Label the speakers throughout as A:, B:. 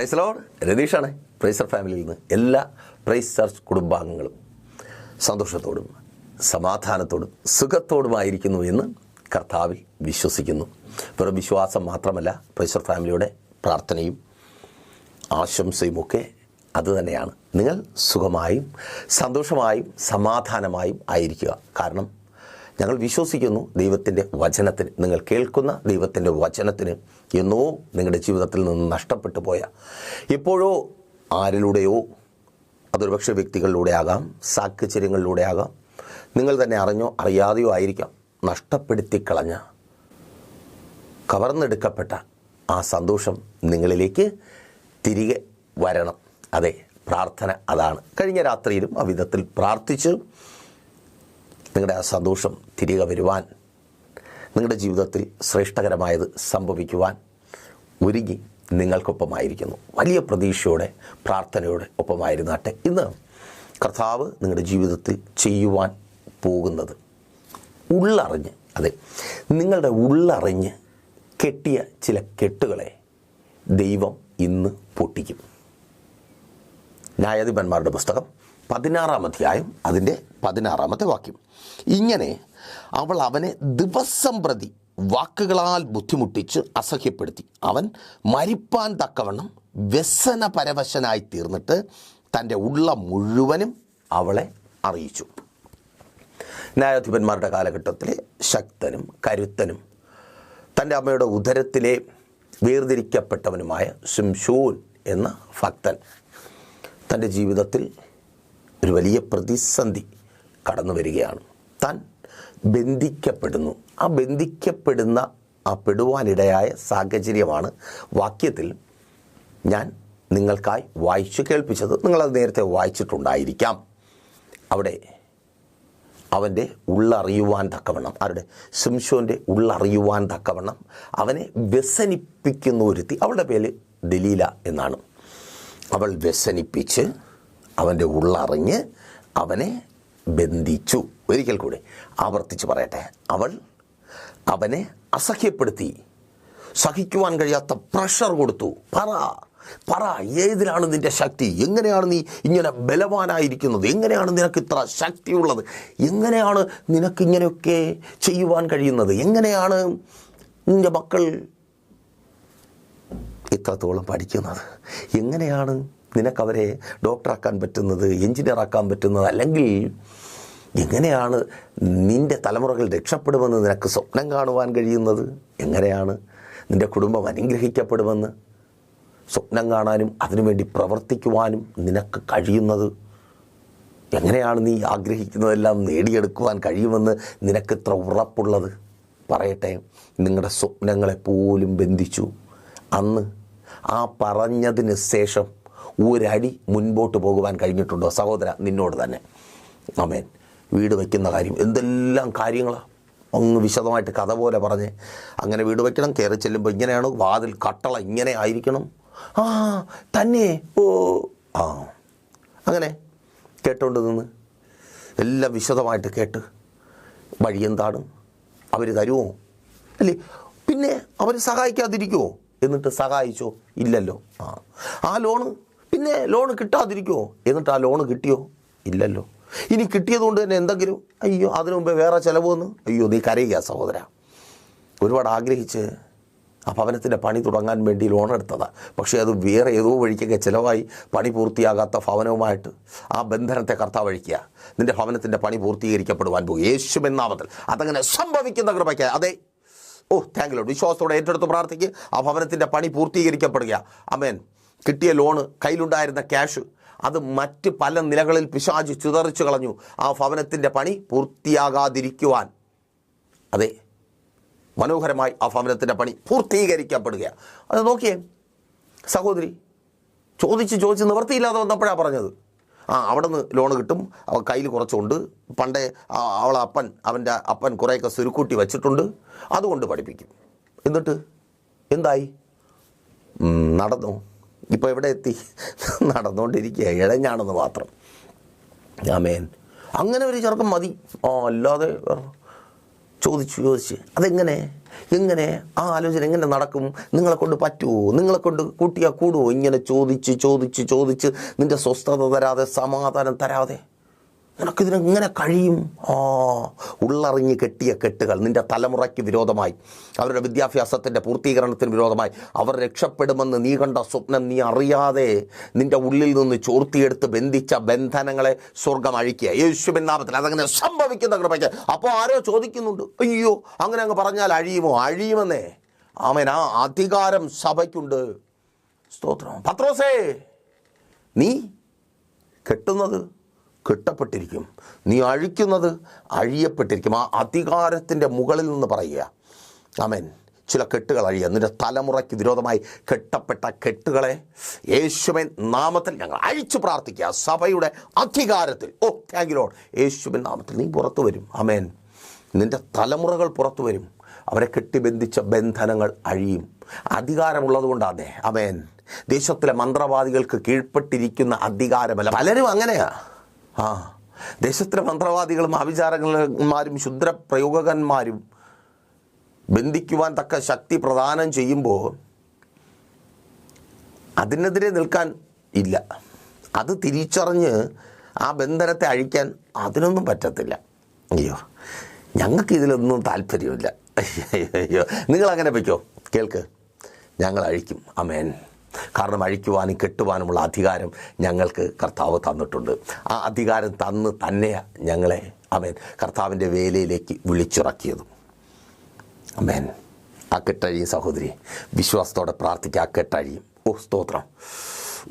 A: Price load രതീഷാണ്. പ്രൈസർ ഫാമിലിയിൽ നിന്ന് എല്ലാ പ്രൈസ് ചർച്ച് കുടുംബാംഗങ്ങളും സന്തോഷത്തോടും സമാധാനത്തോടും സുഖത്തോടുമായിരിക്കുന്നു എന്ന് കർത്താവിൽ വിശ്വസിക്കുന്നു. വെറും വിശ്വാസം മാത്രമല്ല പ്രൈസർ ഫാമിലിയുടെ പ്രാർത്ഥനയും ആശംസയും ഒക്കെ അതുതന്നെയാണ് നിങ്ങൾ സുഖമായും സന്തോഷമായും സമാധാനമായും ആയിരിക്കുക. കാരണം ഞങ്ങൾ വിശ്വസിക്കുന്നു ദൈവത്തിന്റെ വചനത്തിന്. നിങ്ങൾ കേൾക്കുന്ന ദൈവത്തിന്റെ വചനത്തിന് എന്നോ നിങ്ങളുടെ ജീവിതത്തിൽ നിന്ന് നഷ്ടപ്പെട്ടു പോയ ഇപ്പോഴോ ആരിലൂടെയോ അതൊരു പക്ഷേ വ്യക്തികളിലൂടെ ആകാം സാഹചര്യങ്ങളിലൂടെ ആകാം. നിങ്ങൾ തന്നെ അറിഞ്ഞോ അറിയാതെയോ ആയിരിക്കാം നഷ്ടപ്പെടുത്തി കളഞ്ഞ കവർന്നെടുക്കപ്പെട്ട ആ സന്തോഷം നിങ്ങളിലേക്ക് തിരികെ വരണം. അതെ പ്രാർത്ഥന അതാണ്. കഴിഞ്ഞ രാത്രിയിലും ആ വിധത്തിൽ പ്രാർത്ഥിച്ച് നിങ്ങളുടെ ആ സന്തോഷം തിരികെ വരുവാൻ നിങ്ങളുടെ ജീവിതത്തിൽ ശ്രേഷ്ഠകരമായത് സംഭവിക്കുവാൻ ഒരുങ്ങി നിങ്ങൾക്കൊപ്പമായിരിക്കുന്നു. വലിയ പ്രതീക്ഷയോടെ പ്രാർത്ഥനയോടെ ഒപ്പമായിരുന്നാട്ടെ. ഇന്ന് കർത്താവ് നിങ്ങളുടെ ജീവിതത്തിൽ ചെയ്യുവാൻ പോകുന്നത് ഉള്ളറിഞ്ഞ് അതെ നിങ്ങളുടെ ഉള്ളറിഞ്ഞ് കെട്ടിയ ചില കെട്ടുകളെ ദൈവം ഇന്ന് പൊട്ടിക്കും. ന്യായാധിപന്മാരുടെ പുസ്തകം പതിനാറാം അധ്യായം അതിന്റെ പതിനാറാമത്തെ വാക്യം. ഇങ്ങനെ അവൾ അവനെ ദിവസം പ്രതി വാക്കുകളാൽ ബുദ്ധിമുട്ടിച്ച് അസഹ്യപ്പെടുത്തി. അവൻ മരിപ്പാൻ തക്കവണ്ണം വ്യസന പരവശനായി തീർന്നിട്ട് തന്റെ ഉള്ള മുഴുവനും അവളെ അറിയിച്ചു. ന്യായാധിപന്മാരുടെ കാലഘട്ടത്തിലെ ശക്തനും കരുത്തനും തന്റെ അമ്മയുടെ ഉദരത്തിലെ വേർതിരിക്കപ്പെട്ടവനുമായ ശിംഷൂൻ എന്ന ഭക്തൻ തന്റെ ജീവിതത്തിൽ ഒരു വലിയ പ്രതിസന്ധി കടന്നു വരികയാണ്. താൻ ബന്ധിക്കപ്പെടുന്നു. ആ ബന്ധിക്കപ്പെടുന്ന ആ പെടുവാനിടയായ സാഹചര്യമാണ് വാക്യത്തിൽ ഞാൻ നിങ്ങൾക്കായി വായിച്ചു കേൾപ്പിച്ചത്. നിങ്ങളത് നേരത്തെ വായിച്ചിട്ടുണ്ടായിരിക്കാം. അവിടെ അവന്റെ ഉള്ളറിയുവാൻ തക്കവണ്ണം ആരുടെ? ശിംഷോന്റെ ഉള്ളറിയുവാൻ തക്കവണ്ണം അവനെ വ്യസനിപ്പിക്കുന്ന ഒരുത്തി അവളുടെ പേര് ദലീല എന്നാണ്. അവൾ വ്യസനിപ്പിച്ച് അവന്റെ ഉള്ളറിഞ്ഞ് അവനെ ബന്ധിച്ചു. ഒരിക്കൽ കൂടി ആവർത്തിച്ച് പറയട്ടെ. അവൾ അവനെ അസഹ്യപ്പെടുത്തി. സഹിക്കുവാൻ കഴിയാത്ത പ്രഷർ കൊടുത്തു. പറ പറ ഏതിലാണ് നിന്റെ ശക്തി? എങ്ങനെയാണ് നീ ഇങ്ങനെ ബലവാനായിരിക്കുന്നത്? എങ്ങനെയാണ് നിനക്ക് ഇത്ര ശക്തിയുള്ളത്? എങ്ങനെയാണ് നിനക്കിങ്ങനെയൊക്കെ ചെയ്യുവാൻ കഴിയുന്നത്? എങ്ങനെയാണ് നിന്റെ മക്കൾ ഇത്രത്തോളം പഠിക്കുന്നത്? എങ്ങനെയാണ് നിനക്കവരെ ഡോക്ടറാക്കാൻ പറ്റുന്നത് എഞ്ചിനീയറാക്കാൻ പറ്റുന്നത് അല്ലെങ്കിൽ എങ്ങനെയാണ് നിന്റെ തലമുറകൾ രക്ഷപ്പെടുമെന്ന് നിനക്ക് സ്വപ്നം കാണുവാൻ കഴിയുന്നത്? എങ്ങനെയാണ് നിന്റെ കുടുംബം അനുഗ്രഹിക്കപ്പെടുമെന്ന് സ്വപ്നം കാണാനും അതിനുവേണ്ടി പ്രവർത്തിക്കുവാനും നിനക്ക് കഴിയുന്നത്? എങ്ങനെയാണ് നീ ആഗ്രഹിക്കുന്നതെല്ലാം നേടിയെടുക്കുവാൻ കഴിയുമെന്ന് നിനക്ക് ഇത്ര ഉറപ്പുള്ളത്? പറയട്ടെ നിങ്ങളുടെ സ്വപ്നങ്ങളെപ്പോലും ബന്ധിച്ചു. അന്ന് ആ പറഞ്ഞതിന് ശേഷം ഒരടി മുൻപോട്ട് പോകുവാൻ കഴിഞ്ഞിട്ടുണ്ടോ? സഹോദര നിന്നോട് തന്നെ. അമേൻ വീട് വയ്ക്കുന്ന കാര്യം. എന്തെല്ലാം കാര്യങ്ങളാണ് അങ്ങ് വിശദമായിട്ട് കഥ പോലെ പറഞ്ഞ് അങ്ങനെ വീട് വയ്ക്കണം കയറി ചെല്ലുമ്പോൾ ഇങ്ങനെയാണ്? വാതിൽ കട്ടള ഇങ്ങനെ ആയിരിക്കണം. ആ തന്നെ. ഓ ആ. അങ്ങനെ കേട്ടോണ്ട് നിന്ന് എല്ലാം വിശദമായിട്ട് കേട്ട് വഴി എന്താണ് അവർ തരുമോ അല്ലേ? പിന്നെ അവർ സഹായിക്കാതിരിക്കുമോ എന്നിട്ട് സഹായിച്ചോ? ഇല്ലല്ലോ. ആ. ആ ലോണ് പിന്നെ ലോൺ കിട്ടാതിരിക്കുമോ എന്നിട്ട് ആ ലോണ് കിട്ടിയോ? ഇല്ലല്ലോ. ഇനി കിട്ടിയതുകൊണ്ട് തന്നെ എന്തെങ്കിലും? അയ്യോ അതിനു മുമ്പേ വേറെ ചിലവ് വന്ന്. അയ്യോ നീ കരയുക സഹോദര. ഒരുപാട് ആഗ്രഹിച്ച് ആ ഭവനത്തിന്റെ പണി തുടങ്ങാൻ വേണ്ടി ലോൺ എടുത്തതാണ് പക്ഷേ അത് വേറെ ഏതോ വഴിക്കൊക്കെ ചിലവായി പണി പൂർത്തിയാകാത്ത ഭവനവുമായിട്ട് ആ ബന്ധനത്തെ കർത്താവഴിക്കുക നിന്റെ ഭവനത്തിന്റെ പണി പൂർത്തീകരിക്കപ്പെടുവാൻ പോകും. യേശുമെന്നാമത്തിൽ അതങ്ങനെ സംഭവിക്കുന്ന കൃപയ്ക്ക്. അതെ. ഓ താങ്ക് യു വിശ്വാസത്തോടെ ഏറ്റെടുത്ത് പ്രാർത്ഥിക്കുക ആ ഭവനത്തിന്റെ പണി പൂർത്തീകരിക്കപ്പെടുക. അമേൻ കിട്ടിയ ലോണ് കയ്യിലുണ്ടായിരുന്ന ക്യാഷ് അത് മറ്റ് പല നിലകളിൽ പിശാച് ചിതറിച്ചു കളഞ്ഞു. ആ ഭവനത്തിന്റെ പണി പൂർത്തിയാകാതിരിക്കുവാൻ. അതെ. മനോഹരമായി ആ ഭവനത്തിന്റെ പണി പൂർത്തീകരിക്കപ്പെടുക അത് നോക്കിയേ. സഹോദരി ചോദിച്ച് ചോദിച്ച് നിവർത്തിയില്ലാതെ വന്നപ്പോഴാണ് പറഞ്ഞത്. ആ അവിടെ നിന്ന് ലോൺ കിട്ടും. അവ കയ്യിൽ കുറച്ചുണ്ട്. പണ്ടേ അവളെ അപ്പൻ അവന്റെ അപ്പൻ കുറേയൊക്കെ സുരുക്കൂട്ടി വച്ചിട്ടുണ്ട്. അതുകൊണ്ട് പഠിപ്പിക്കും. എന്നിട്ട്? എന്തായി? നടന്നു? ഇപ്പോൾ എവിടെ എത്തി? നടന്നുകൊണ്ടിരിക്കുക ഇഴഞ്ഞാണെന്ന് മാത്രം. ആമേൻ. അങ്ങനെ ഒരു ചെറുക്കം മതി. ആ അല്ലാതെ ചോദിച്ച് ചോദിച്ചു. അതെങ്ങനെ? എങ്ങനെ? ആ ആലോചന എങ്ങനെ നടക്കും? നിങ്ങളെ കൊണ്ട് പറ്റുമോ നിങ്ങളെ കൊണ്ട് കൂട്ടിയാൽ കൂടുമോ ഇങ്ങനെ ചോദിച്ച് ചോദിച്ച് ചോദിച്ച് നിന്റെ സ്വസ്ഥത തരാതെ സമാധാനം തരാതെ. നിനക്കിതിനെങ്ങനെ കഴിയും? ആ ഉള്ളറിഞ്ഞ് കെട്ടിയ കെട്ടുകൾ നിന്റെ തലമുറയ്ക്ക് വിരോധമായി. അവരുടെ വിദ്യാഭ്യാസത്തിന്റെ പൂർത്തീകരണത്തിന് വിരോധമായി. അവർ രക്ഷപ്പെടുമെന്ന് നീ കണ്ട സ്വപ്നം നീ അറിയാതെ നിന്റെ ഉള്ളിൽ നിന്ന് ചോർത്തിയെടുത്ത് ബന്ധിച്ച ബന്ധനങ്ങളെ സ്വർഗം അഴിക്കുക. യേശുബിൻ നാമത്തിൽ അതങ്ങനെ സംഭവിക്കുന്ന കൃപയ്ക്ക്. അപ്പോൾ ആരോ ചോദിക്കുന്നുണ്ട്. അയ്യോ അങ്ങനെ അങ്ങ് പറഞ്ഞാൽ അഴിയുമോ? അഴിയുമെന്നേ. ആമേൻ. ആ അധികാരം സഭയ്ക്കുണ്ട്. സ്തോത്രം. പത്രോസേ നീ കെട്ടുന്നത് കെട്ടപ്പെട്ടിരിക്കും. നീ അഴിക്കുന്നത് അഴിയപ്പെട്ടിരിക്കും. ആ അധികാരത്തിന്റെ മുകളിൽ നിന്ന് പറയുക. ആമേൻ. ചില കെട്ടുകൾ അഴിയുക. നിന്റെ തലമുറയ്ക്ക് വിരോധമായി കെട്ടപ്പെട്ട കെട്ടുകളെ യേശുവിൻ നാമത്തിൽ ഞങ്ങൾ അഴിച്ചു പ്രാർത്ഥിക്കുക. സഭയുടെ അധികാരത്തിൽ. ഓ താങ്ക് ലോഡ് യേശുവിൻ നാമത്തിൽ നീ പുറത്തു വരും. അമേൻ നിന്റെ തലമുറകൾ പുറത്തു വരും. അവരെ കെട്ടിബന്ധിച്ച ബന്ധനങ്ങൾ അഴിയും. അധികാരമുള്ളതുകൊണ്ടാണ് അമേൻ ദേശത്തിലെ മന്ത്രവാദികൾക്ക് കീഴ്പ്പെട്ടിരിക്കുന്ന അധികാരമല്ല. പലരും അങ്ങനെയാ. ആ. ദേശത്തിലെ മന്ത്രവാദികളും ആഭിചാരന്മാരും ശുദ്രപ്രയോഗകന്മാരും ബന്ധിക്കുവാൻ തക്ക ശക്തി പ്രദാനം ചെയ്യുമ്പോൾ അതിനെതിരെ നിൽക്കാൻ ഇല്ല. അത് തിരിച്ചറിഞ്ഞ് ആ ബന്ധനത്തെ അഴിക്കാൻ അതിനൊന്നും പറ്റത്തില്ല. അയ്യോ ഞങ്ങൾക്ക് ഇതിലൊന്നും താല്പര്യമില്ല. അയ്യോ നിങ്ങൾ അങ്ങനെ വയ്ക്കോ കേൾക്ക്. ഞങ്ങൾ അഴിക്കും. അമേൻ. കാരണം അഴിക്കുവാനും കെട്ടുവാനുമുള്ള അധികാരം ഞങ്ങൾക്ക് കർത്താവ് തന്നിട്ടുണ്ട്. ആ അധികാരം തന്ന് തന്നെയാണ് ഞങ്ങളെ അമേൻ കർത്താവിന്റെ വേലയിലേക്ക് വിളിച്ചിറക്കിയതും. അമേൻ ആ കെട്ടഴിയും സഹോദരി വിശ്വാസത്തോടെ പ്രാർത്ഥിക്കുക ആ കെട്ടഴിയും. ഓ സ്തോത്രം.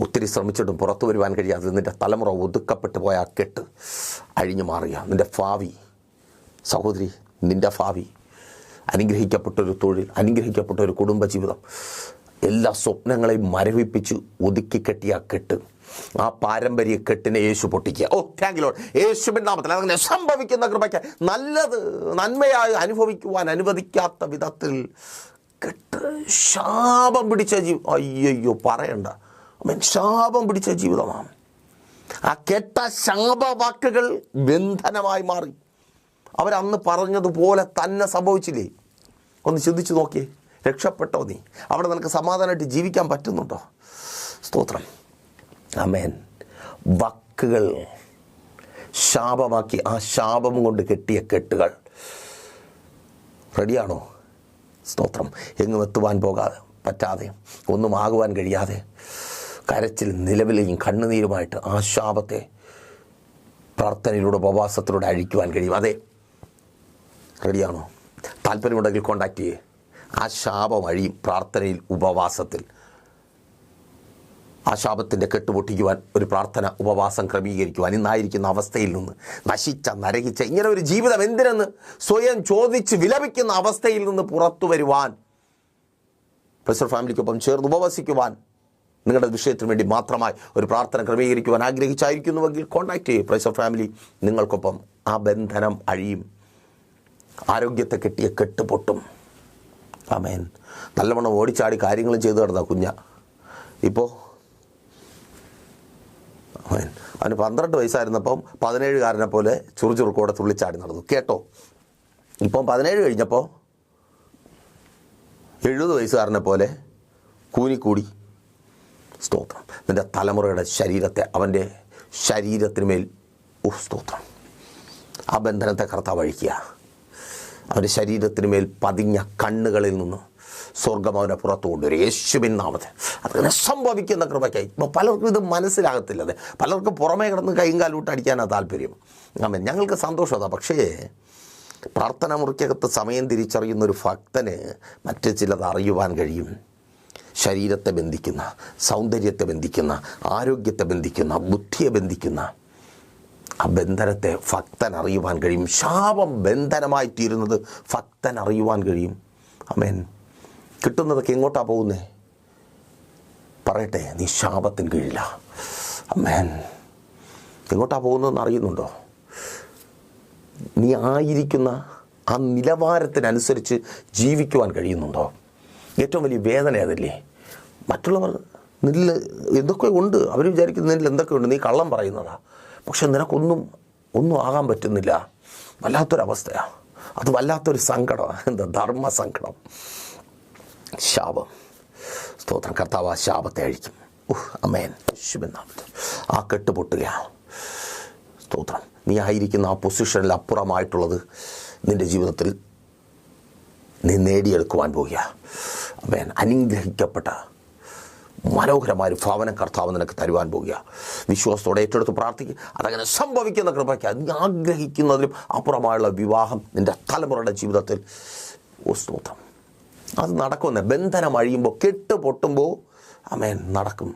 A: ഒത്തിരി ശ്രമിച്ചിട്ടും പുറത്തു വരുവാൻ കഴിയാതെ നിന്റെ തലമുറ ഒതുക്കപ്പെട്ടു പോയ ആ കെട്ട് അഴിഞ്ഞു മാറുക നിന്റെ ഭാവി സഹോദരി നിന്റെ ഭാവി അനുഗ്രഹിക്കപ്പെട്ടൊരു തൊഴിൽ അനുഗ്രഹിക്കപ്പെട്ട ഒരു കുടുംബജീവിതം. എല്ലാ സ്വപ്നങ്ങളെയും മരവിപ്പിച്ച് ഒതുക്കി കെട്ടിയ കെട്ട് ആ പാരമ്പര്യ കെട്ടിനെ യേശു പൊട്ടിക്കുക. ഓ താങ്ക് ലോഡ് യേശുവിൻ നാമത്തിൽ അതങ്ങനെ സംഭവിക്കുന്ന കൃപയ്ക്ക് നല്ലത് നന്മയായി അനുഭവിക്കുവാൻ അനുവദിക്കാത്ത വിധത്തിൽ കെട്ട് ശാപം പിടിച്ച ജീവി അയ്യോ പറയണ്ട. ശാപം പിടിച്ച ജീവിതമാണ്. ആ കെട്ട ശാപവാക്കുകൾ ബന്ധനമായി മാറി. അവരന്ന് പറഞ്ഞതുപോലെ തന്നെ സംഭവിച്ചില്ലേ? ഒന്ന് ചിന്തിച്ചു നോക്കിയേ. രക്ഷപ്പെട്ടോ നീ? അവിടെ നിനക്ക് സമാധാനമായിട്ട് ജീവിക്കാൻ പറ്റുന്നുണ്ടോ? സ്തോത്രം. അമേൻ വക്കുകൾ ശാപമാക്കി ആ ശാപം കൊണ്ട് കെട്ടിയ കെട്ടുകൾ. റെഡിയാണോ സ്തോത്രം. എങ്ങും എത്തുവാൻ പോകാതെ പറ്റാതെ ഒന്നും ആകുവാൻ കഴിയാതെ കരച്ചിൽ നിലവിലെയും കണ്ണുനീരുമായിട്ട് ആ ശാപത്തെ പ്രാർത്ഥനയിലൂടെ ഉപവാസത്തിലൂടെ അഴിക്കുവാൻ കഴിയും. അതെ. റെഡിയാണോ താല്പര്യമുണ്ടെങ്കിൽ കോണ്ടാക്ട് ചെയ്യേ. ആ ശാപം അഴിയും പ്രാർത്ഥനയിൽ ഉപവാസത്തിൽ. ആ ശാപത്തിന്റെ കെട്ടുപൊട്ടിക്കുവാൻ ഒരു പ്രാർത്ഥന ഉപവാസം ക്രമീകരിക്കുവാൻ ഇന്നായിരിക്കുന്ന അവസ്ഥയിൽ നിന്ന് നശിച്ച നരകിച്ച ഇങ്ങനെ ഒരു ജീവിതം എന്തിനെന്ന് സ്വയം ചോദിച്ച് വിലപിക്കുന്ന അവസ്ഥയിൽ നിന്ന് പുറത്തു വരുവാൻ പ്രസർ ഫാമിലിക്കൊപ്പം ചേർന്ന് ഉപവസിക്കുവാൻ നിങ്ങളുടെ വിഷയത്തിന് വേണ്ടി മാത്രമായി ഒരു പ്രാർത്ഥന ക്രമീകരിക്കുവാൻ ആഗ്രഹിച്ചായിരിക്കുന്നുവെങ്കിൽ കോൺടാക്ട് ചെയ്യും. പ്രൈസർ ഫാമിലി നിങ്ങൾക്കൊപ്പം ആ ബന്ധനം അഴിയും. ആരോഗ്യത്തെ കെട്ടിയ കെട്ട് ആമേൻ നല്ലവണ്ണം ഓടിച്ചാടി കാര്യങ്ങളും ചെയ്തു കിടന്ന കുഞ്ഞ. ഇപ്പോൾ അവൻ അവന് പന്ത്രണ്ട് വയസ്സായിരുന്നപ്പം പതിനേഴുകാരനെ പോലെ ചുറുചുറുക്കോടെ തുള്ളിച്ചാടി നടന്നു. കേട്ടോ? ഇപ്പം പതിനേഴ് കഴിഞ്ഞപ്പോൾ എഴുപത് വയസ്സുകാരനെ പോലെ കൂനിക്കൂടി. സ്തോത്രം. നിന്റെ തലമുറയുടെ ശരീരത്തെ അവന്റെ ശരീരത്തിന് മേൽ ഓ സ്തോത്രം. ആ ബന്ധനത്തെ കർത്താവ് അഴിക്കുക. അവന്റെ ശരീരത്തിന് മേൽ പതിഞ്ഞ കണ്ണുകളിൽ നിന്ന് സ്വർഗം അവനെ പുറത്തു കൊണ്ടുവരും. യേശുവിൻ നാമത്തെ അതങ്ങനെ സംഭവിക്കുന്ന കൃപയ്ക്കായി. ഇപ്പോൾ പലർക്കും ഇത് മനസ്സിലാകത്തില്ല പലർക്കും പുറമേ കിടന്ന് കൈയും കാലൂട്ട് അടിക്കാനാണ് താല്പര്യം. ആമേൻ. ഞങ്ങൾക്ക് സന്തോഷമാണ് പക്ഷേ പ്രാർത്ഥന മുറിക്കകത്ത് സമയം തിരിച്ചറിയുന്ന ഒരു ഭക്തന് മറ്റു ചിലത് അറിയുവാൻ കഴിയും. ശരീരത്തെ ബന്ധിക്കുന്ന സൗന്ദര്യത്തെ ബന്ധിക്കുന്ന ആരോഗ്യത്തെ ബന്ധിക്കുന്ന ബുദ്ധിയെ ബന്ധിക്കുന്ന ആ ബന്ധനത്തെ ഭക്തൻ അറിയുവാൻ കഴിയും. ശാപം ബന്ധനമായി തീരുന്നത് ഭക്തൻ അറിയുവാൻ കഴിയും. അമേൻ കിട്ടുന്നതൊക്കെ എങ്ങോട്ടാണ് പോകുന്നേ? പറയട്ടെ നീ ശാപത്തിന് കീഴില്ല അമേൻ എങ്ങോട്ടാണ് പോകുന്നതെന്ന് അറിയുന്നുണ്ടോ? നീ ആയിരിക്കുന്ന ആ നിലവാരത്തിനനുസരിച്ച് ജീവിക്കുവാൻ കഴിയുന്നുണ്ടോ? ഏറ്റവും വലിയ വേദന അതല്ലേ? മറ്റുള്ളവർ നിന്നിൽ എന്തൊക്കെ ഉണ്ട്. അവർ നിന്നിൽ എന്തൊക്കെയുണ്ട് നീ കള്ളം പറയുന്നതാ. പക്ഷെ നിനക്കൊന്നും ഒന്നും ആകാൻ പറ്റുന്നില്ല. വല്ലാത്തൊരവസ്ഥയാണ് അത് വല്ലാത്തൊരു സങ്കടമാണ് എന്താ ധർമ്മ സങ്കടം ശാപം. സ്തോത്രം. കർത്താവ് ആ ശാപത്തെ അഴിക്കും. അമേൻ ശുഭനാമത്തിൽ ആ കെട്ട് പൊട്ടുകയാണ് സ്തോത്രം. നീ ആയിരിക്കുന്ന ആ പൊസിഷനിൽ അപ്പുറമായിട്ടുള്ളത് നിന്റെ ജീവിതത്തിൽ നീ നേടിയെടുക്കുവാൻ പോകുക അമേൻ അനുഗ്രഹിക്കപ്പെട്ട മനോഹരമായ ഒരു ഭവനം കർത്താവ് നിനക്ക് തരുവാൻ പോകുക. വിശ്വാസത്തോടെ ഏറ്റെടുത്ത് പ്രാർത്ഥിക്കുക. അതങ്ങനെ സംഭവിക്കുന്ന കൃപയ്ക്ക് നീ ആഗ്രഹിക്കുന്നതിലും അപ്പുറമായുള്ള വിവാഹം നിന്റെ തലമുറയുടെ ജീവിതത്തിൽ. സ്തോത്രം. അത് നടക്കുന്ന ബന്ധനം അഴിയുമ്പോൾ കെട്ട് പൊട്ടുമ്പോൾ അമേൻ നടക്കും.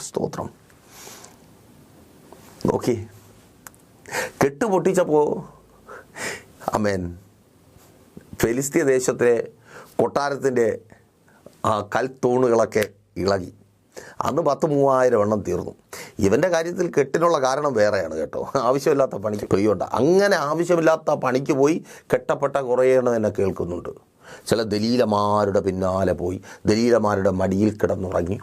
A: സ്തോത്രം. നോക്കി. കെട്ട് പൊട്ടിച്ചപ്പോൾ അമേൻ ഫെലിസ്തീയ ദേശത്തെ കൊട്ടാരത്തിന്റെ ആ കൽത്തൂണുകളൊക്കെ ഇളകി. അന്ന് പത്ത് മൂവായിരം എണ്ണം തീർന്നു. ഇവന്റെ കാര്യത്തിൽ കെട്ടിനുള്ള കാരണം വേറെയാണ് കേട്ടോ. ആവശ്യമില്ലാത്ത പണിക്ക് പെയ്യുണ്ട് അങ്ങനെ ആവശ്യമില്ലാത്ത പണിക്ക് പോയി കെട്ടപ്പെട്ട കുറേ എണ്ണം എന്നെ കേൾക്കുന്നുണ്ട്. ചില ദലീലമാരുടെ പിന്നാലെ പോയി ദലീലമാരുടെ മടിയിൽ കിടന്നുറങ്ങി.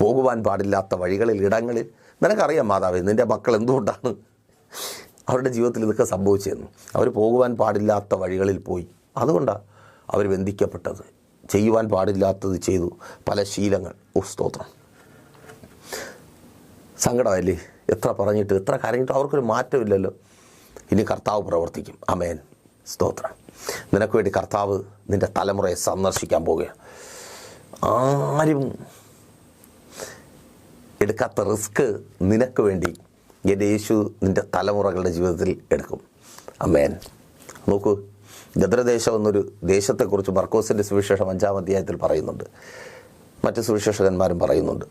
A: പോകുവാൻ പാടില്ലാത്ത വഴികളിൽ ഇടങ്ങളിൽ. നിനക്കറിയാം മാതാവേ നിന്റെ മക്കൾ എന്തുകൊണ്ടാണ് അവരുടെ ജീവിതത്തിൽ ഇതൊക്കെ സംഭവിച്ചതെന്ന്. അവർ പോകുവാൻ പാടില്ലാത്ത വഴികളിൽ പോയി. അതുകൊണ്ടാണ് അവർ ബന്ധിക്കപ്പെട്ടത്. ചെയ്യുവാൻ പാടില്ലാത്തത് ചെയ്തു പല ശീലങ്ങൾ. ഓ സ്തോത്രം. സങ്കടമല്ലേ എത്ര പറഞ്ഞിട്ട് എത്ര കരഞ്ഞിട്ട് അവർക്കൊരു മാറ്റമില്ലല്ലോ. ഇനി കർത്താവ് പ്രവർത്തിക്കും. അമേൻ സ്തോത്രം. നിനക്ക് വേണ്ടി കർത്താവ് നിന്റെ തലമുറയെ സന്ദർശിക്കാൻ പോവുകയാണ് ആരും എടുക്കാത്ത റിസ്ക് നിനക്ക് വേണ്ടി എന്റെ യേശു നിന്റെ തലമുറകളുടെ ജീവിതത്തിൽ എടുക്കും. അമേൻ നോക്കൂ ഗദ്രദേശം എന്നൊരു ദേശത്തെക്കുറിച്ച് മർക്കോസിന്റെ സുവിശേഷം അഞ്ചാം അധ്യായത്തിൽ പറയുന്നുണ്ട്. മറ്റ് സുവിശേഷകന്മാരും പറയുന്നുണ്ട്.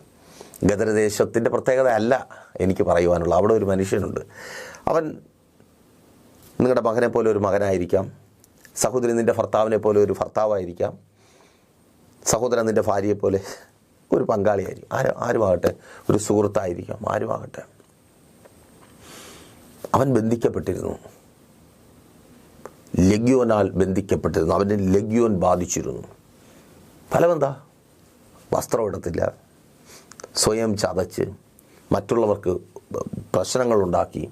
A: ഗദ്രദേശത്തിന്റെ പ്രത്യേകത അല്ല എനിക്ക് പറയുവാനുള്ള. അവിടെ ഒരു മനുഷ്യനുണ്ട്. അവൻ നിങ്ങളുടെ മകനെ പോലെ ഒരു മകനായിരിക്കാം. സഹോദരി നിന്റെ ഭർത്താവിനെ പോലെ ഒരു ഭർത്താവായിരിക്കാം. സഹോദരൻ നിന്റെ ഭാര്യയെപ്പോലെ ഒരു പങ്കാളിയായിരിക്കും. ആര് ആരുമാകട്ടെ? ഒരു സുഹൃത്തായിരിക്കാം. ആരുമാകട്ടെ? അവൻ ബന്ധിക്കപ്പെട്ടിരുന്നു. ലഗ്യോനാൽ ബന്ധിക്കപ്പെട്ടിരുന്നു. അവന്റെ ലഗ്യോൻ ബാധിച്ചിരുന്നു. ഫലമെന്താ? വസ്ത്രം ഇടത്തില്ല സ്വയം ചതച്ച് മറ്റുള്ളവർക്ക് പ്രശ്നങ്ങളുണ്ടാക്കി.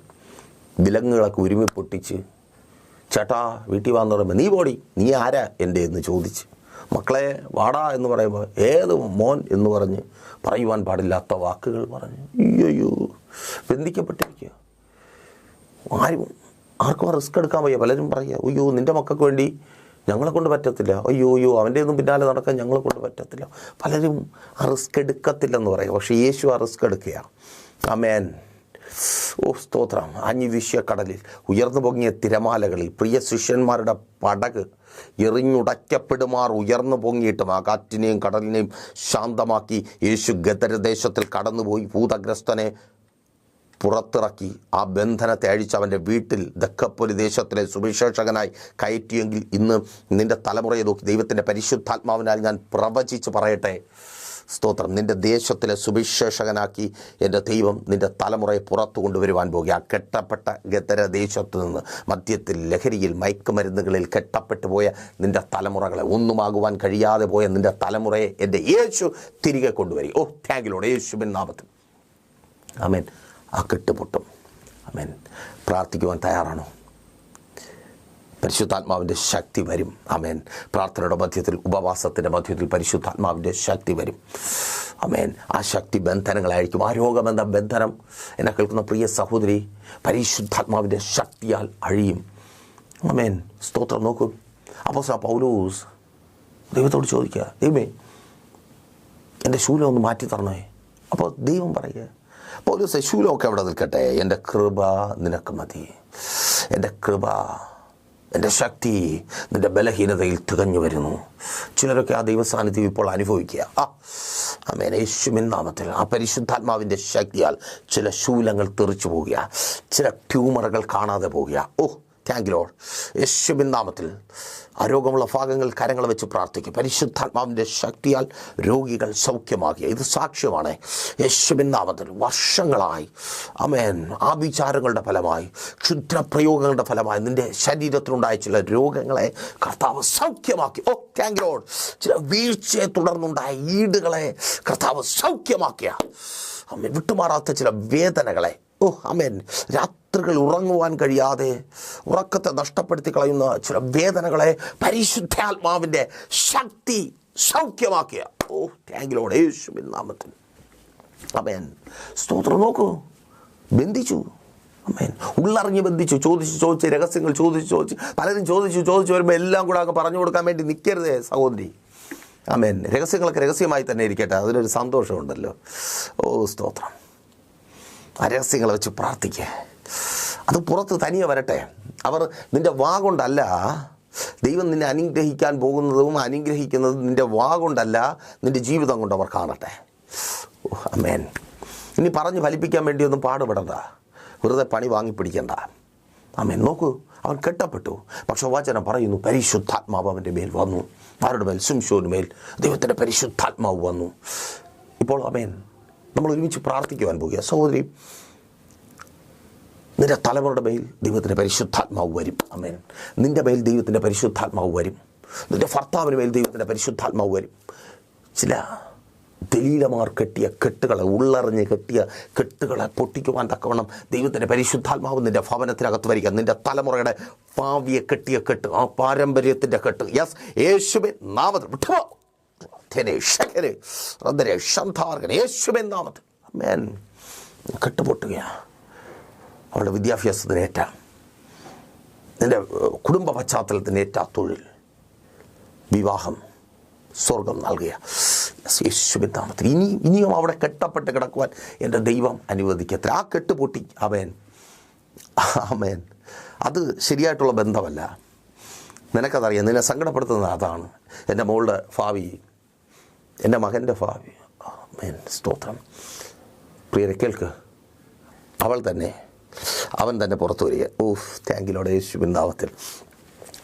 A: വിലങ്ങുകളൊക്കെ ഉരുമി പൊട്ടിച്ച് ചേട്ടാ വീട്ടിൽ വന്നു പറയുമ്പോൾ നീ പോടി നീ ആരാ എന്റെ? എന്ന് ചോദിച്ച്. മക്കളെ വാടാ എന്ന് പറയുമ്പോൾ ഏത് മോൻ? എന്ന് പറഞ്ഞ് പറയുവാൻ പാടില്ലാത്ത വാക്കുകൾ പറഞ്ഞ്. അയ്യോ. ബന്ധിക്കപ്പെട്ടിരിക്കുക. ആരും ആർക്കും ആ റിസ്ക് എടുക്കാൻ വയ്യ. പലരും പറയുക അയ്യോ നിന്റെ മക്കൾക്ക് വേണ്ടി ഞങ്ങളെ കൊണ്ട് പറ്റത്തില്ല. അയ്യോ അയ്യോ അവന്റെ ഒന്നും പിന്നാലെ നടക്കാൻ ഞങ്ങളെ കൊണ്ട് പറ്റത്തില്ല. പലരും ആ റിസ്ക് എടുക്കത്തില്ലെന്ന് പറയും. പക്ഷേ യേശു ആ റിസ്ക് എടുക്കുകയാണ്. അമേൻ ഓ സ്തോത്രം. അഞ്ഞു വീശിയ കടലിൽ ഉയർന്നു പൊങ്ങിയ തിരമാലകളിൽ പ്രിയ ശിഷ്യന്മാരുടെ പടക് എറിഞ്ഞുടയ്ക്കപ്പെടുമാർ ഉയർന്നു പൊങ്ങിയിട്ടും ആ കാറ്റിനെയും കടലിനെയും ശാന്തമാക്കി യേശു ഗദരദേശത്തിൽ കടന്നുപോയി. ഭൂതഗ്രസ്തനെ പുറത്തിറക്കി. ആ ബന്ധനത്തെ അഴിച്ച് അവന്റെ വീട്ടിൽ ദക്കപ്പൊലി ദേശത്തിലെ സുവിശേഷകനായി കയറ്റിയെങ്കിൽ ഇന്ന് നിന്റെ തലമുറയെ നോക്കി ദൈവത്തിന്റെ പരിശുദ്ധാത്മാവിനാൽ ഞാൻ പ്രവചിച്ച് പറയട്ടെ. സ്തോത്രം. നിന്റെ ദേശത്തിലെ സുവിശേഷകനാക്കി എന്റെ ദൈവം നിന്റെ തലമുറയെ പുറത്തു കൊണ്ടുവരുവാൻ പോകുക. ആ കെട്ടപ്പെട്ട ഗതര ദേശത്തു നിന്ന് മദ്യത്തിൽ ലഹരിയിൽ മയക്കുമരുന്നുകളിൽ കെട്ടപ്പെട്ടു പോയ നിന്റെ തലമുറകളെ ഒന്നുമാകുവാൻ കഴിയാതെ പോയ നിന്റെ തലമുറയെ എന്റെ യേശു തിരികെ കൊണ്ടുവരിക ഓ താങ്കിലോട് യേശുബിൻ നാമത്തിൽ. അമേൻ ആ കെട്ടുപൊട്ടും അമേൻ പ്രാർത്ഥിക്കുവാൻ തയ്യാറാണോ? പരിശുദ്ധാത്മാവിന്റെ ശക്തി വരും. അമേൻ പ്രാർത്ഥനയുടെ മധ്യത്തിൽ ഉപവാസത്തിന്റെ മധ്യത്തിൽ പരിശുദ്ധാത്മാവിന്റെ ശക്തി വരും. അമേൻ ആ ശക്തി ബന്ധനങ്ങളായിരിക്കും. ആ രോഗമെന്ന ബന്ധനം. എന്നെ കേൾക്കുന്ന പ്രിയ സഹോദരി പരിശുദ്ധാത്മാവിന്റെ ശക്തിയാൽ അഴിയും. അമേൻ സ്തോത്രം നോക്കും. അപ്പോൾ സാ പൗലൂസ് ദൈവത്തോട് ചോദിക്കുക ദൈവമേ എന്റെ ശൂലം ഒന്ന് മാറ്റി തരണേ അപ്പോൾ ദൈവം പറയുക പൗലോസ് ശൂലമൊക്കെ അവിടെ നിൽക്കട്ടെ. എന്റെ കൃപ നിനക്ക് മതി. എന്റെ കൃപ എന്റെ ശക്തി നിന്റെ ബലഹീനതയിൽ തികഞ്ഞു വരുന്നു. ചിലരൊക്കെ ആ ദൈവസാന്നിധ്യം ഇപ്പോൾ അനുഭവിക്കുക. ആ അമേന യേശുവിൻ നാമത്തിൽ ആ പരിശുദ്ധാത്മാവിന്റെ ശക്തിയാൽ ചില ശൂലങ്ങൾ തെറിച്ചു പോകുക. ചില ട്യൂമറുകൾ കാണാതെ പോകുക. ഓ താങ്ക് ലോഡ് യേശുവിൻ നാമത്തിൽ ആരോഗ്യമുള്ള ഭാഗങ്ങൾ കരങ്ങൾ വെച്ച് പ്രാർത്ഥിക്കും. പരിശുദ്ധാത്മാവിന്റെ ശക്തിയാൽ രോഗികൾ സൗഖ്യമാക്കിയ ഇത് സാക്ഷ്യമാണ് യേശുവിൻ വർഷങ്ങളായി. അമേൻ ആഭിചാരങ്ങളുടെ ഫലമായി ക്ഷുദ്രപ്രയോഗങ്ങളുടെ ഫലമായി നിന്റെ ശരീരത്തിലുണ്ടായ ചില രോഗങ്ങളെ കർത്താവ് സൗഖ്യമാക്കി. ഓ താങ്ക് ലോഡ് ചില വീഴ്ചയെ തുടർന്നുണ്ടായ ഈടുകളെ കർത്താവ് സൗഖ്യമാക്കിയ. അമ്മ വിട്ടുമാറാത്ത ചില വേദനകളെ. ഓ അമേൻ രാത്രി രാത്രികൾ ഉറങ്ങുവാൻ കഴിയാതെ ഉറക്കത്തെ നഷ്ടപ്പെടുത്തി കളയുന്ന ചില വേദനകളെ പരിശുദ്ധാത്മാവിന്റെ ശക്തി സൗഖ്യമാക്കിയ. ഓ താങ്കിലോട് യേശുവിൻ നാമത്തിൽ. അമേൻ സ്തോത്രം നോക്കൂ. ബന്ധിച്ചു. അമേൻ ഉള്ളറിഞ്ഞ് ബന്ധിച്ചു. ചോദിച്ചു ചോദിച്ച് രഹസ്യങ്ങൾ ചോദിച്ചു ചോദിച്ച് പലരും ചോദിച്ചു ചോദിച്ചു വരുമ്പോൾ എല്ലാം കൂടെ അങ്ങ് പറഞ്ഞു കൊടുക്കാൻ വേണ്ടി നിൽക്കരുതേ സഹോദരി. അമേൻ രഹസ്യങ്ങളൊക്കെ രഹസ്യമായി തന്നെ ഇരിക്കട്ടെ. അതിനൊരു സന്തോഷമുണ്ടല്ലോ. ഓ സ്തോത്രം. ആ രഹസ്യങ്ങളെ വെച്ച് പ്രാർത്ഥിക്കുക അത് പുറത്ത് തനിയെ വരട്ടെ. അവർ നിന്റെ വാ കൊണ്ടല്ല ദൈവം നിന്നെ അനുഗ്രഹിക്കാൻ പോകുന്നതും അനുഗ്രഹിക്കുന്നതും നിന്റെ വാ കൊണ്ടല്ല നിന്റെ ജീവിതം കൊണ്ട് അവർ കാണട്ടെ. അമേൻ ഇനി പറഞ്ഞ് ഫലിപ്പിക്കാൻ വേണ്ടിയൊന്നും പാടുപെടണ്ട. വെറുതെ പണി വാങ്ങിപ്പിടിക്കണ്ട. അമേൻ നോക്കൂ അവൻ കെട്ടപ്പെട്ടു. പക്ഷെ വാചനം പറയുന്നു പരിശുദ്ധാത്മാവ് അവന്റെ മേൽ വന്നു. ആരുടെ മേൽ? സുംശോന് മേൽ. ദൈവത്തിന്റെ പരിശുദ്ധാത്മാവ് വന്നു. ഇപ്പോൾ അമേൻ നമ്മൾ ഒരുമിച്ച് പ്രാർത്ഥിക്കുവാൻ പോകുക. സഹോദരി നിന്റെ തലമുറയുടെ മേൽ ദൈവത്തിന്റെ പരിശുദ്ധാത്മാവ് വരും. അമേൻ നിന്റെ മേൽ ദൈവത്തിന്റെ പരിശുദ്ധാത്മാവ് വരും. നിന്റെ ഭർത്താവിന് മേൽ ദൈവത്തിന്റെ പരിശുദ്ധാത്മാവ് വരും. ചില ദലീലമാർ കെട്ടിയ കെട്ടുകളെ ഉള്ളറിഞ്ഞ് കെട്ടിയ കെട്ടുകളെ പൊട്ടിക്കുവാൻ തക്കവണ്ണം ദൈവത്തിന്റെ പരിശുദ്ധാത്മാവ് നിന്റെ ഭവനത്തിനകത്ത് വരിക. നിന്റെ തലമുറയുടെ ഭാവിയെ കെട്ടിയ കെട്ട് ആ പാരമ്പര്യത്തിന്റെ കെട്ട്. യെസ് യേശുബെ നാമത്തിൽ. നാമത്തിൽ. കെട്ടുപൊട്ടുകയാണ്. അവളുടെ വിദ്യാഭ്യാസത്തിന് ഏറ്റ നിന്റെ കുടുംബ പശ്ചാത്തലത്തിന് ഏറ്റ തൊഴിൽ. വിവാഹം. സ്വർഗം നൽകുക യേശുവിൻ നാമത്തിൽ. ഇനി ഇനിയും അവിടെ കെട്ടപ്പെട്ട് കിടക്കുവാൻ എന്റെ ദൈവം അനുവദിക്കത്തില്ല. ആ കെട്ട് പൊട്ടി അവൻ ആമേൻ. അത് ശരിയായിട്ടുള്ള ബന്ധമല്ല. നിനക്കതറിയാം നിന്നെ സങ്കടപ്പെടുത്തുന്നത് അതാണ്. എന്റെ മോളുടെ ഭാവി. എന്റെ മകന്റെ ഭാവി. ആമേൻ. സ്തോത്രം. പ്രിയരെ കേൾക്ക്. അവൾ തന്നെ അവൻ തന്നെ പുറത്തു വരിക. ഓഫ് താങ്കിലോടെ യേശുവിൻ നാമത്തിൽ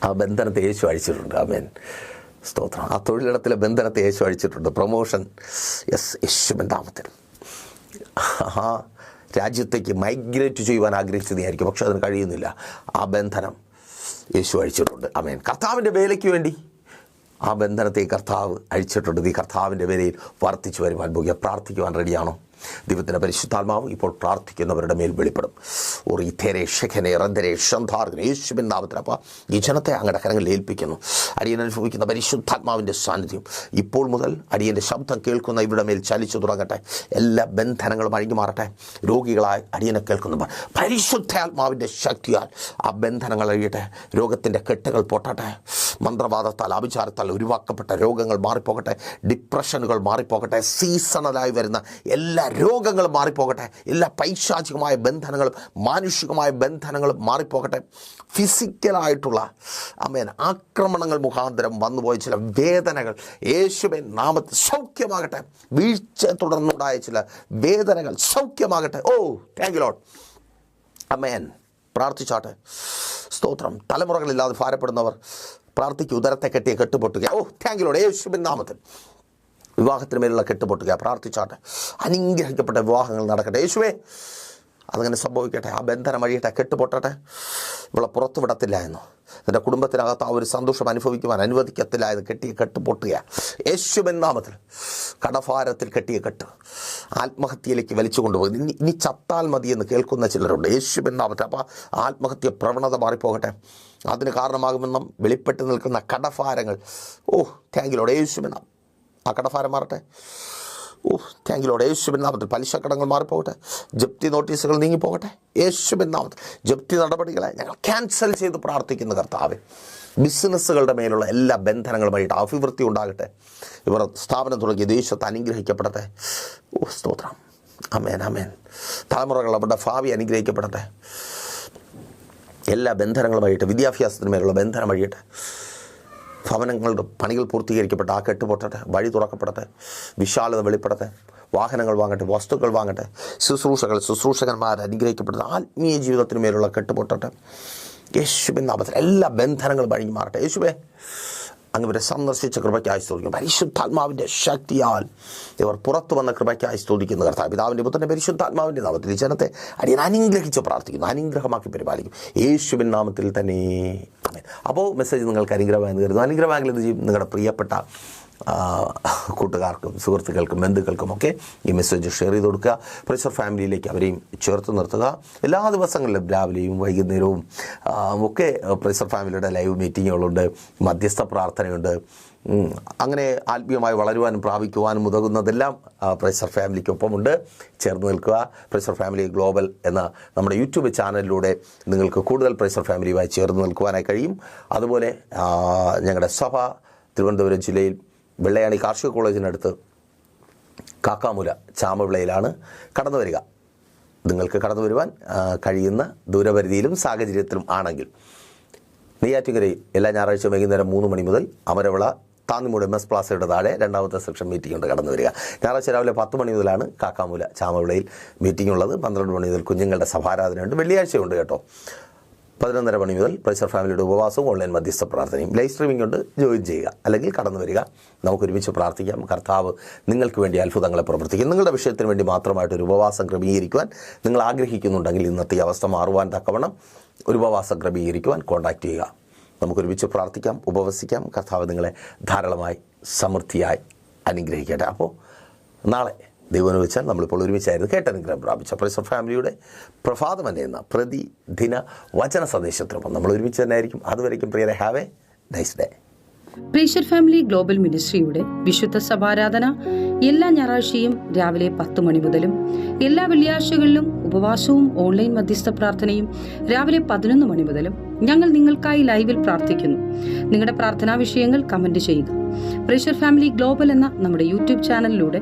A: ആ ബന്ധനത്തെ യേശു അഴിച്ചിട്ടുണ്ട്. ആമേൻ. സ്തോത്രം. ആ തൊഴിലിടത്തിലെ ബന്ധനത്തെ യേശു അഴിച്ചിട്ടുണ്ട്. പ്രൊമോഷൻ യെസ് യേശുവിൻ നാമത്തിൽ ആ രാജ്യത്തേക്ക് മൈഗ്രേറ്റ് ചെയ്യുവാൻ ആഗ്രഹിച്ചതായിരിക്കും പക്ഷെ അതിന് കഴിയുന്നില്ല. ആ ബന്ധനം യേശു അഴിച്ചിട്ടുണ്ട്. അമേൻ കർത്താവിന്റെ വേലയ്ക്ക് വേണ്ടി ആ ബന്ധനത്തെ കർത്താവ് അഴിച്ചിട്ടുണ്ട്. ഈ കർത്താവിന്റെ വേലയിൽ വർത്തിച്ചു വരുവാൻ പോകുക. പ്രാർത്ഥിക്കുവാൻ റെഡിയാണോ ദൈവത്തിന്റെ പരിശുദ്ധാത്മാവ് ഇപ്പോൾ പ്രാർത്ഥിക്കുന്നവരുടെ മേൽ വെളിപ്പെടും. ഒരു ഇഥേരെ ഷെഖനെ റന്ധരെ ഷന്ധാർഗനെ യേശുവിൻ നാമത്തിൽ ഈ ജനത്തെ അങ്ങടെ കരങ്ങളിൽ ഏൽപ്പിക്കുന്നു. അടിയൻ അനുഭവിക്കുന്ന പരിശുദ്ധാത്മാവിന്റെ സാന്നിധ്യം ഇപ്പോൾ മുതൽ അടിയന്റെ ശബ്ദം കേൾക്കുന്ന ഇവരുടെ മേൽ ചലിച്ചു തുടങ്ങട്ടെ. എല്ലാ ബന്ധനങ്ങളും അഴിഞ്ഞു മാറട്ടെ രോഗികളായി അടിയനെ കേൾക്കുന്നവർ പരിശുദ്ധാത്മാവിന്റെ ശക്തിയാൽ ആ ബന്ധനങ്ങൾ അഴിയട്ടെ. രോഗത്തിന്റെ കെട്ടുകൾ പൊട്ടട്ടെ. മന്ത്രവാദത്താൽ അഭിചാരത്താൽ ഒഴിവാക്കപ്പെട്ട രോഗങ്ങൾ മാറിപ്പോകട്ടെ. ഡിപ്രഷനുകൾ മാറിപ്പോകട്ടെ. സീസണലായി വരുന്ന എല്ലാ രോഗങ്ങളും മാറിപ്പോകട്ടെ. എല്ലാ പൈശാചികമായ ബന്ധനങ്ങളും മാനുഷികമായ ബന്ധനങ്ങളും മാറിപ്പോകട്ടെ. ഫിസിക്കലായിട്ടുള്ള അമേൻ ആക്രമണങ്ങൾ മുഖാന്തരം വന്നുപോയ ചില വേദനകൾ. യേശുവിൻ നാമത്തിൽ സൗഖ്യമാകട്ടെ. വീഴ്ച തുടർന്നുണ്ടായ ചില വേദനകൾ സൗഖ്യമാകട്ടെ. ഓ താങ്ക് യു ലോഡ് അമേൻ പ്രാർത്ഥിച്ചാട്ടെ. സ്തോത്രം. തലമുറകളില്ലാതെ ഭാരപ്പെടുന്നവർ പ്രാർത്ഥിക്കുക ഉദരത്തെ കെട്ടിയ കെട്ടുപൊട്ടുക. ഓ താങ്ക് യു ലോഡ് യേശുവിൻ നാമത്തിൽ. വിവാഹത്തിന് മേലുള്ള കെട്ടുപൊട്ടുക പ്രാർത്ഥിച്ചാട്ടെ അനുഗ്രഹിക്കപ്പെട്ട വിവാഹങ്ങൾ നടക്കട്ടെ. യേശുവേ അതങ്ങനെ സംഭവിക്കട്ടെ. ആ ബന്ധനം വഴിയട്ടെ കെട്ടുപൊട്ടട്ടെ. ഇവളെ പുറത്തു വിടത്തില്ല എന്ന് എന്റെ കുടുംബത്തിനകത്ത് ആ ഒരു സന്തോഷം അനുഭവിക്കുവാൻ അനുവദിക്കത്തില്ല എന്ന് കെട്ടിയ കെട്ട് പൊട്ടുക നാമത്തിൽ കടഭാരത്തിൽ കെട്ടിയ കെട്ട് ആത്മഹത്യയിലേക്ക് വലിച്ചു കൊണ്ടുപോകും ഇനി ഇനി ചത്താൽ മതി എന്ന് കേൾക്കുന്ന ചിലരുണ്ട്. യേശുവിൻ നാമത്തിൽ അപ്പോൾ ആത്മഹത്യ പ്രവണത മാറിപ്പോകട്ടെ. അതിന് കാരണമാകുമെന്നും വെളിപ്പെട്ട് നിൽക്കുന്ന കടഭാരങ്ങൾ. ഓ താങ്കിലോടെ യേശുവിൻ നാമം ആ കടഭാരം മാറട്ടെ. ഓ താങ്ക് യു ലോഡ് യേശുബിൻ നാമത്തിൽ പലിശക്കടങ്ങൾ മാറിപ്പോകട്ടെ. ജപ്തി നോട്ടീസുകൾ നീങ്ങിപ്പോകട്ടെ. യേശുബിൻ നാമത്തിൽ ജപ്തി നടപടികളെ ഞങ്ങൾ ക്യാൻസൽ ചെയ്ത് പ്രാർത്ഥിക്കുന്ന കർത്താവ്. ബിസിനസ്സുകളുടെ മേലുള്ള എല്ലാ ബന്ധനങ്ങളുമായിട്ട് അഭിവൃദ്ധി ഉണ്ടാകട്ടെ. ഇവർ സ്ഥാപനം തുടങ്ങിയ ദേശത്ത് അനുഗ്രഹിക്കപ്പെടട്ടെ. ഓ സ്തോത്രം. അമേൻ അമേൻ തലമുറകൾ അവരുടെ ഭാവി അനുഗ്രഹിക്കപ്പെടട്ടെ. എല്ലാ ബന്ധനങ്ങളുമായിട്ട് വിദ്യാഭ്യാസത്തിന് മേലുള്ള ബന്ധനം വഴിയട്ടെ. ഭവനങ്ങളുടെ പണികൾ പൂർത്തീകരിക്കപ്പെട്ട ആ കെട്ടുപൊട്ടട്ടെ വഴി തുറക്കപ്പെടട്ടെ വിശാലത വെളിപ്പെടട്ടെ വാഹനങ്ങൾ വാങ്ങട്ടെ വസ്തുക്കൾ വാങ്ങട്ടെ ശുശ്രൂഷകൾ ശുശ്രൂഷകന്മാർ അനുഗ്രഹിക്കപ്പെടുന്ന ആത്മീയ ജീവിതത്തിന് മേലുള്ള കെട്ടുപൊട്ടട്ടെ. യേശുവിൻ അവസരം എല്ലാ ബന്ധനങ്ങളും വഴി മാറട്ടെ. യേശുവേ അങ്ങ് ഇവരെ സന്ദർശിച്ച കൃപയ്ക്കായി സ്തുതിക്കും പരിശുദ്ധാത്മാവിന്റെ ശക്തിയാൽ ഇവർ പുറത്തു വന്ന കൃപയ്ക്കായി സ്തുതിക്കുന്ന. കർത്താവ് പിതാവിന്റെ പുത്രന്റെ പരിശുദ്ധാത്മാവിന്റെ നാമത്തിൽ ഈ ജനത്തെ അടിയൻ അനുഗ്രഹിച്ച് പ്രാർത്ഥിക്കുന്നു. അനുഗ്രഹമാക്കി പരിപാലിക്കും. യേശുവിൻ നാമത്തിൽ തന്നെ. അപ്പോൾ മെസ്സേജ് നിങ്ങൾക്ക് അനുഗ്രഹമായി കരുതുന്നു. അനുഗ്രഹമായെങ്കിൽ നിങ്ങളുടെ പ്രിയപ്പെട്ട കൂട്ടുകാർക്കും സുഹൃത്തുക്കൾക്കും ബന്ധുക്കൾക്കും ഒക്കെ ഈ മെസ്സേജ് ഷെയർ ചെയ്ത് കൊടുക്കുക. പ്രഷർ ഫാമിലിയിലേക്ക് അവരെയും ചേർത്ത് നിർത്തുക. എല്ലാ ദിവസങ്ങളിലും രാവിലെയും വൈകുന്നേരവും ഒക്കെ പ്രഷർ ഫാമിലിയുടെ ലൈവ് മീറ്റിങ്ങുകളുണ്ട് മധ്യസ്ഥ പ്രാർത്ഥനയുണ്ട്. അങ്ങനെ ആത്മീയമായി വളരുവാനും പ്രാപിക്കുവാനും ഉതകുന്നതെല്ലാം പ്രഷർ ഫാമിലിക്കൊപ്പമുണ്ട് ചേർന്ന് നിൽക്കുക. പ്രഷർ ഫാമിലി ഗ്ലോബൽ എന്ന നമ്മുടെ യൂട്യൂബ് ചാനലിലൂടെ നിങ്ങൾക്ക് കൂടുതൽ പ്രഷർ ഫാമിലിയുമായി ചേർന്ന് നിൽക്കുവാനായി കഴിയും. അതുപോലെ ഞങ്ങളുടെ സഭ തിരുവനന്തപുരം ജില്ലയിൽ വെള്ളയാണി കാർഷിക കോളേജിനടുത്ത് കാക്കാമുല ചാമവിളയിലാണ് കടന്നു വരിക. നിങ്ങൾക്ക് കടന്നു വരുവാൻ കഴിയുന്ന ദൂരപരിധിയിലും സാഹചര്യത്തിലും ആണെങ്കിൽ. നെയ്യാറ്റിങ്കരയിൽ എല്ലാ ഞായറാഴ്ച വൈകുന്നേരം മൂന്ന് മണി മുതൽ അമരവിള താന്നിമൂട് എം എസ് പ്ലാസയുടെ താഴെ രണ്ടാമത്തെ സെക്ഷൻ മീറ്റിംഗ് ഉണ്ട് കടന്നു വരിക. ഞായറാഴ്ച രാവിലെ പത്ത് മണി മുതലാണ് കാക്കാമൂല ചാമവിളയിൽ മീറ്റിംഗ് ഉള്ളത്. പന്ത്രണ്ട് മണി മുതൽ കുഞ്ഞുങ്ങളുടെ സഭാരാധനയുണ്ട്. വെള്ളിയാഴ്ചയുണ്ട് കേട്ടോ. പതിനൊന്നര മണി മുതൽ പ്രൈസർ ഫാമിലിയുടെ ഉപവാസവും ഓൺലൈൻ മധ്യസ്ഥ പ്രാർത്ഥനയും. ലൈവ് സ്ട്രീമിംഗ് കൊണ്ട് ജോയിൻ ചെയ്യുക അല്ലെങ്കിൽ കടന്നു വരിക. നമുക്ക് ഒരുമിച്ച് പ്രാർത്ഥിക്കാം. കർത്താവ് നിങ്ങൾക്ക് വേണ്ടി അത്ഭുതങ്ങളെ പ്രവർത്തിക്കും. നിങ്ങളുടെ വിഷയത്തിന് വേണ്ടി മാത്രമായിട്ട് ഒരു ഉപവാസം ക്രമീകരിക്കുവാൻ നിങ്ങൾ ആഗ്രഹിക്കുന്നുണ്ടെങ്കിൽ ഇന്നത്തെ ഈ അവസ്ഥ മാറുവാൻ തക്കവണ്ണം ഒരു ഉപവാസം ക്രമീകരിക്കുവാൻ കോൺടാക്റ്റ് ചെയ്യുക. നമുക്ക് ഒരുമിച്ച് പ്രാർത്ഥിക്കാം ഉപവസിക്കാം. കർത്താവ് നിങ്ങളെ ധാരാളമായി സമൃദ്ധിയായി അനുഗ്രഹിക്കട്ടെ. അപ്പോൾ നാളെ ദൈവം വെച്ചാൽ നമ്മളിപ്പോൾ ഒരുമിച്ചായിരുന്നു കേട്ടനുഗ്രഹം പ്രാപിച്ച പ്രൈസർ ഫാമിലിയുടെ പ്രഭാതം എന്ന പ്രതിദിന വചന സന്ദേശത്തിനൊപ്പം നമ്മൾ ഒരുമിച്ച് തന്നെ ആയിരിക്കും അതുവരേക്കും പ്രിയരെ have a nice day
B: pressure family global മിനിസ്ട്രിയുടെ വിശുദ്ധ സഭാരാധന എല്ലാ ഞായറാഴ്ചയും രാവിലെ പത്ത് മണി മുതലും എല്ലാ വെള്ളിയാഴ്ചകളിലും ഉപവാസവും ഓൺലൈൻ മധ്യസ്ഥ പ്രാർത്ഥനയും രാവിലെ പതിനൊന്ന് മണി മുതലും ഞങ്ങൾ നിങ്ങൾക്കായി ലൈവിൽ പ്രാർത്ഥിക്കുന്നു. നിങ്ങളുടെ പ്രാർത്ഥനാ വിഷയങ്ങൾ കമന്റ് ചെയ്യുക. പ്രീഷർ ഫാമിലി ഗ്ലോബൽ എന്ന നമ്മുടെ യൂട്യൂബ് ചാനലിലൂടെ